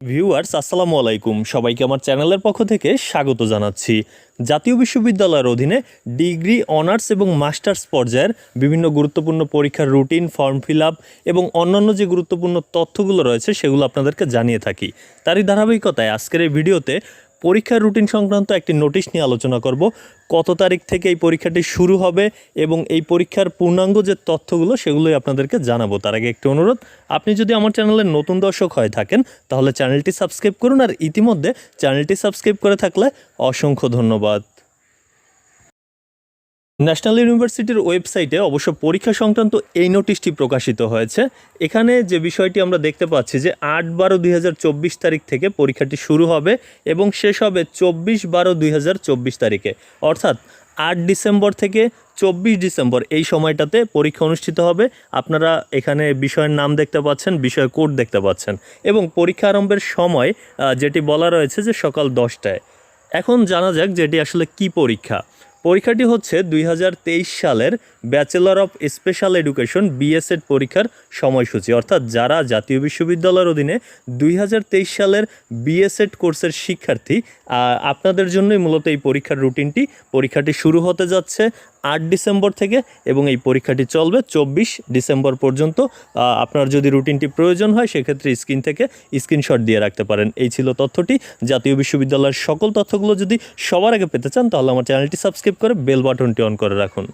Viewers, আসসালামু আলাইকুম। সবাইকে আমার চ্যানেলের পক্ষ থেকে স্বাগত জানাচ্ছি। জাতীয় বিশ্ববিদ্যালয়ের অধীনে ডিগ্রি, অনার্স এবং মাস্টার্স পর্যায়ের বিভিন্ন গুরুত্বপূর্ণ পরীক্ষার রুটিন, ফর্ম ফিল এবং অন্যান্য যে গুরুত্বপূর্ণ তথ্যগুলো রয়েছে, সেগুলো আপনাদেরকে জানিয়ে থাকি। তারই ধারাবাহিকতায় আজকের এই ভিডিওতে পরীক্ষার রুটিন সংক্রান্ত একটি নোটিশ নিয়ে আলোচনা করব। কত তারিখ থেকে এই পরীক্ষাটি শুরু হবে এবং এই পরীক্ষার পূর্ণাঙ্গ যে তথ্যগুলো, সেগুলোই আপনাদেরকে জানাব। তার আগে একটি অনুরোধ, আপনি যদি আমার চ্যানেলের নতুন দর্শক হয়ে থাকেন, তাহলে চ্যানেলটি সাবস্ক্রাইব করুন আর ইতিমধ্যে চ্যানেলটি সাবস্ক্রাইব করে থাকলে অসংখ্য ধন্যবাদ। ন্যাশনাল ইউনিভার্সিটির ওয়েবসাইটে অবশ্য পরীক্ষা সংক্রান্ত এই নোটিশটি প্রকাশিত হয়েছে। এখানে যে বিষয়টি আমরা দেখতে পাচ্ছি যে আট বারো দুই তারিখ থেকে পরীক্ষাটি শুরু হবে এবং শেষ হবে চব্বিশ বারো দুই তারিখে। অর্থাৎ আট ডিসেম্বর থেকে চব্বিশ ডিসেম্বর এই সময়টাতে পরীক্ষা অনুষ্ঠিত হবে। আপনারা এখানে বিষয়ের নাম দেখতে পাচ্ছেন বিষয় কোড দেখতে পাচ্ছেন এবং পরীক্ষা আরম্ভের সময় যেটি বলা রয়েছে যে সকাল দশটায়। এখন জানা যাক যেটি আসলে কি পরীক্ষা। পরীক্ষাটি হচ্ছে দুই হাজার তেইশ সালের bachelor of special education BSEd পরীক্ষার সময়সূচি। অর্থাৎ যারা জাতীয় বিশ্ববিদ্যালয়ের অধীনে দুই হাজার তেইশ সালের বিএসএড কোর্সের শিক্ষার্থী আপনাদের জন্যই মূলত এই পরীক্ষার রুটিনটি পরীক্ষাটি শুরু হতে যাচ্ছে আট ডিসেম্বর থেকে এবং এই পরীক্ষাটি চলবে চব্বিশ ডিসেম্বর পর্যন্ত। আপনার যদি রুটিনটি প্রয়োজন হয়, সেক্ষেত্রে স্ক্রিন থেকে স্ক্রিনশট দিয়ে রাখতে পারেন। এই ছিল তথ্যটি। জাতীয় বিশ্ববিদ্যালয়ের সকল তথ্যগুলো যদি সবার আগে পেতে চান, তাহলে আমার চ্যানেলটি সাবস্ক্রাইব করে বেল বাটনটি অন করে রাখুন।